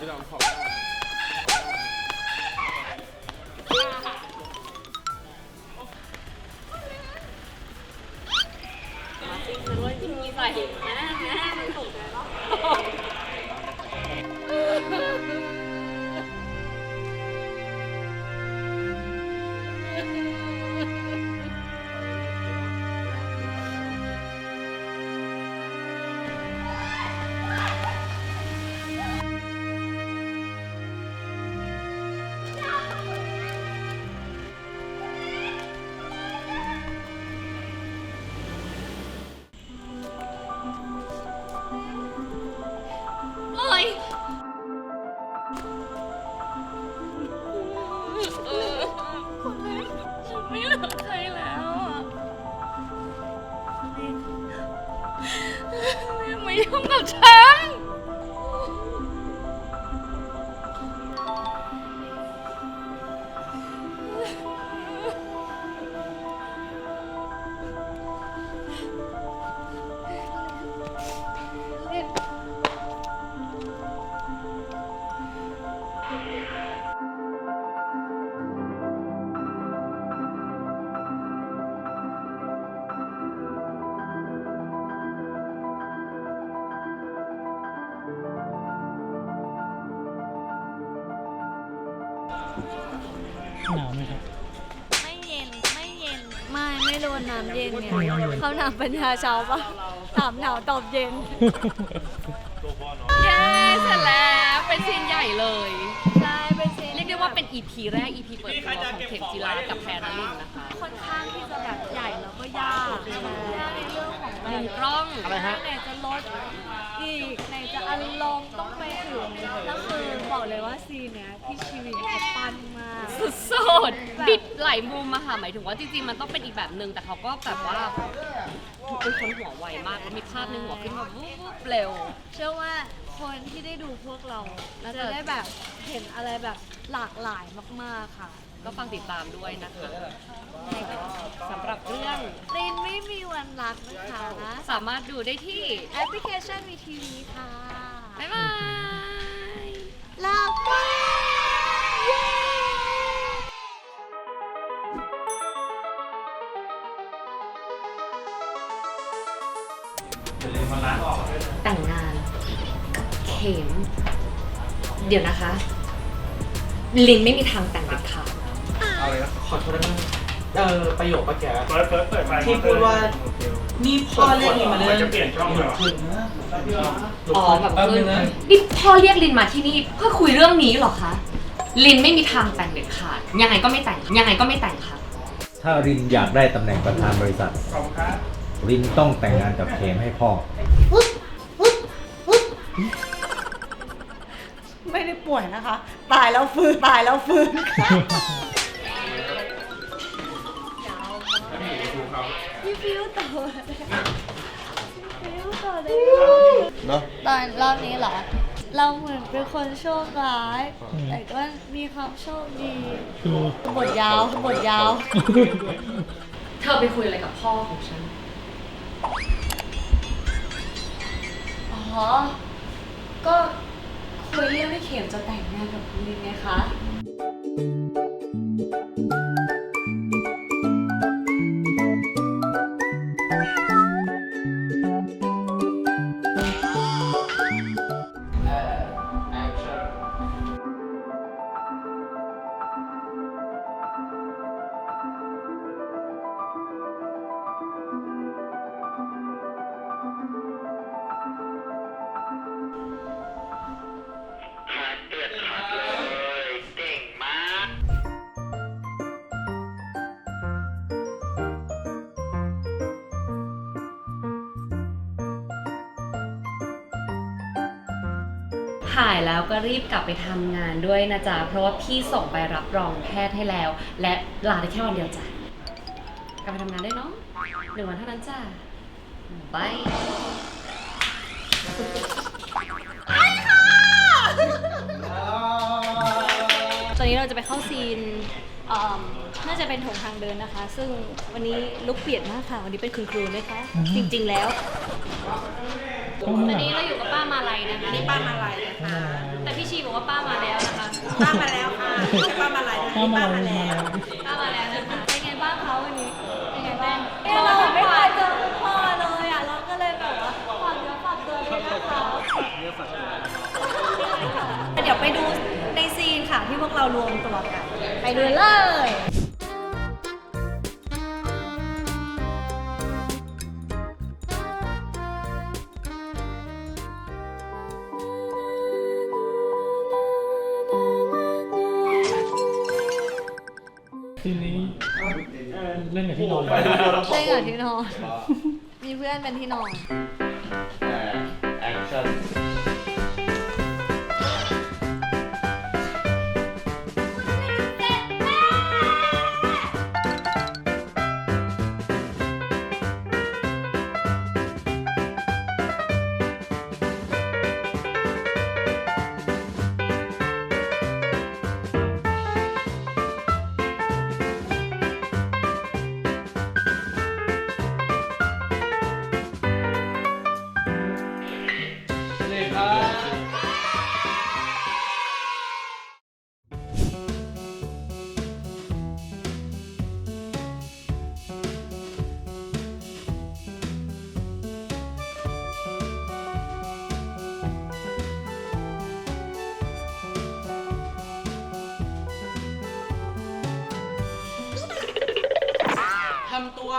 พี่ดำขอบริงมีไใส่นะนะ โดนน้ำเย็นเนี่ยไม่เย็นเขาหนาวปัญญาเช้าปะถามหนาวตอบเย็น เย้เสร็จแล้วเป็นซีนใหญ่เลยใช่เป็นซีนเรียกได้ว่าเป็น EP แรก EP เปิดตัวของเข็มจีรากับแพรนารินนะคะ ค่อนข้างที่จะแบบใหญ่แล้วก็ยากยา กในเรื่องของแบมุบมกล้องอะไรฮะ ไหนจะลดอีกไหนจะอารมณ์ต้องไปถึงแล้วคือบอกเลยว่าซีนเนี้ยพี่ชีวินเขาปั้นมาก สุดๆบิดไหลายมุมมาค่ะ หมายถึงว่าจริงๆ มันต้องเป็นอีกแบบหนึ่งแต่เขาก็แบบว่าเป็นคนหัวไวมากแล้วมีภาพหนึ่งหัวขึ้นมาวุบเร็ว เชื่อว่า คนที่ได้ดูพวกเราแล้วจะได้แบบเห็นอะไรแบบหลากหลายมากๆค่ะก็ฟังติดตามด้วยนะคะสำหรับเรื่องรินไม่มีวันรักนะคะสามารถดูได้ที่แอปพลิเคชันวีทีวีค่ะ บ๊ายบายลาไปเย้แต่งงานกับ เข็ม เดี๋ยวนะคะ ลินไม่มีทางแต่งเด็ดขาดขอโทษนะเออประโยคเมื่อกี้เปิดเปิดเปิดไฟที่พูดว่า นี่พ่อเรียกนี่มาเรื่องจะเปลี่ยนช่องเหรออ๋อแบบคือนี่พ่อเรียกลินมาที่นี่เพื่อคุยเรื่องนี้เหรอคะลินไม่มีทางแต่งเด็ดขาด ยังไงก็ไม่แต่ง ยังไงก็ไม่แต่งค่ะ ถ้ารินอยากได้ตำแหน่งประธานบริษัทขอบคุณครับรินต้องแต่งงานกับเคมให้พ่อ ไม่ได้ป่วยนะคะ ตายแล้วฟื้นตายแล้วฟื้นค่ะพี่ฟิวต่อฟิวต่อเลย เนาะ ตอนรอบนี้เหรอ เราเหมือนเป็นคนโชคร้าย แต่ก็มีความโชคดีคือบทยาวบทยาว เธอไปคุยอะไรกับพ่อของฉัน อ๋อ ก็ คุยเรื่องที่เข็มจะแต่งงานกับคุณลินไงคะ หายแล้วก็รีบกลับไปทำงานด้วยนะจ๊ะ เพราะว่าพี่ส่งไปรับรองแพทย์ให้แล้ว และลาได้แค่วันเดียวจ้ะ กลับไปทำงานได้เนาะหนึ่งวันเท่านั้นจ้ะบายตอนนี้เราจะไปเข้าซีน น่าจะเป็นถงทางเดินนะคะ ซึ่งวันนี้ลุกเปลี่ยนมากค่ะ วันนี้เป็นคุณครูด้วยค่ะจริง ๆ แล้ว วันนี้เราอยู่กับป้ามาลัยนะคะนี่ป้ามาลัยนะคะแต่พี่ชีบอกว่าป้ามาแล้วนะคะ ป้ามาแล้วค่ะป้ามาลัยนะป้ามาแล้วป้ามาแล้วนะคะเป็นไงบ้างเขาวันนี้เป็นไงบ้างเราไม่เคยเจอคุณพ่อเลยอะเราก็เลยแบบว่าฝากเนื้อฝากตัวด้วยนะคะเดี๋ยวไปดูในซีนค่ะที่พวกเรารวมตัวกัน ลย ทีนี้เล่นกับที่นอนเล่นกับที่นอน มีเพื่อนเป็นที่นอน แอคชั่น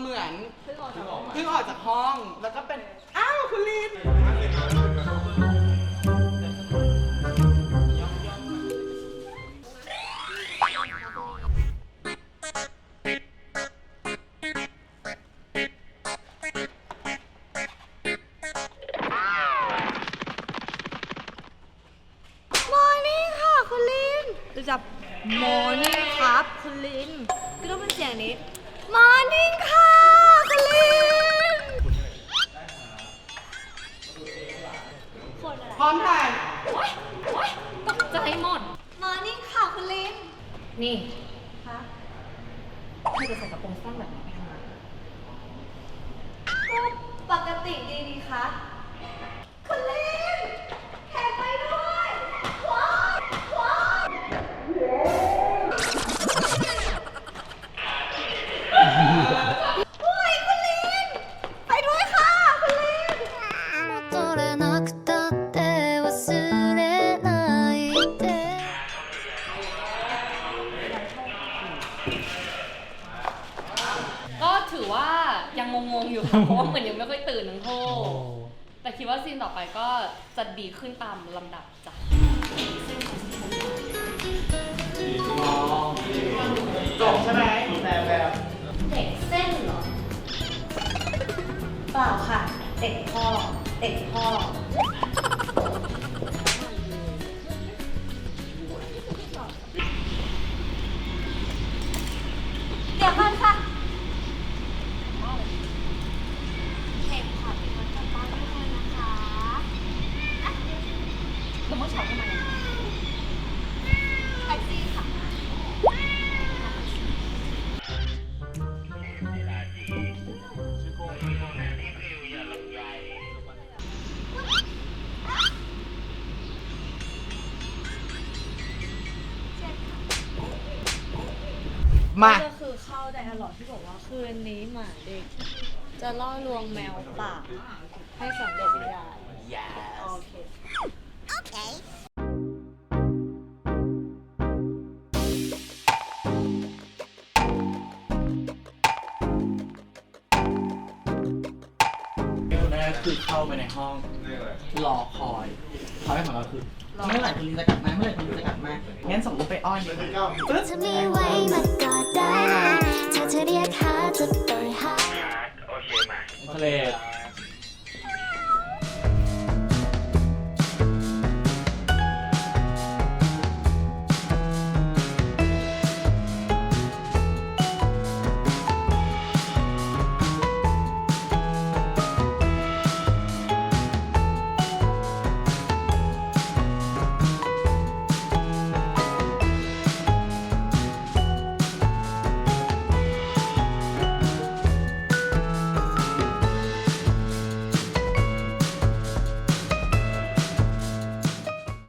เหมือนเพิ่งออกจากห้องแล้วก็เป็น อ้าวคุณลิน มอร์นิ่งค่ะ คุณลินจะจับมอร์นิ่งครับ คุณลินก็ต้องเป็นเสียงนี้มอร์นิ่งค่ะ นี่คะเธอจะใส่กระโปรงสั้นแบบไหน ค่ะเพราะว่าเหมือนยังไม่ค่อยตื่นทั้งคู่แต่คิดว่าซีนต่อไปก็จะดีขึ้นตามลำดับจ้ะจ มา ก็คือเข้าไดอะล็อกที่บอกว่าคืนนี้หมาเด็ก จะล่อลวงแมวป่าให้สำเร็จไม่ได้โอเคคนแรกคือเข้าไปในห้องรอคอยคอยของเราคือ เมื่อไหร่คุณลินจะกลับมาเมื่อไหร่คุณลินจะกลับมางั้นส่งรูปไปอ้อนดีกว่าปึ๊บจะมีไว้มากอดได้เลยถ้าเธอเรียก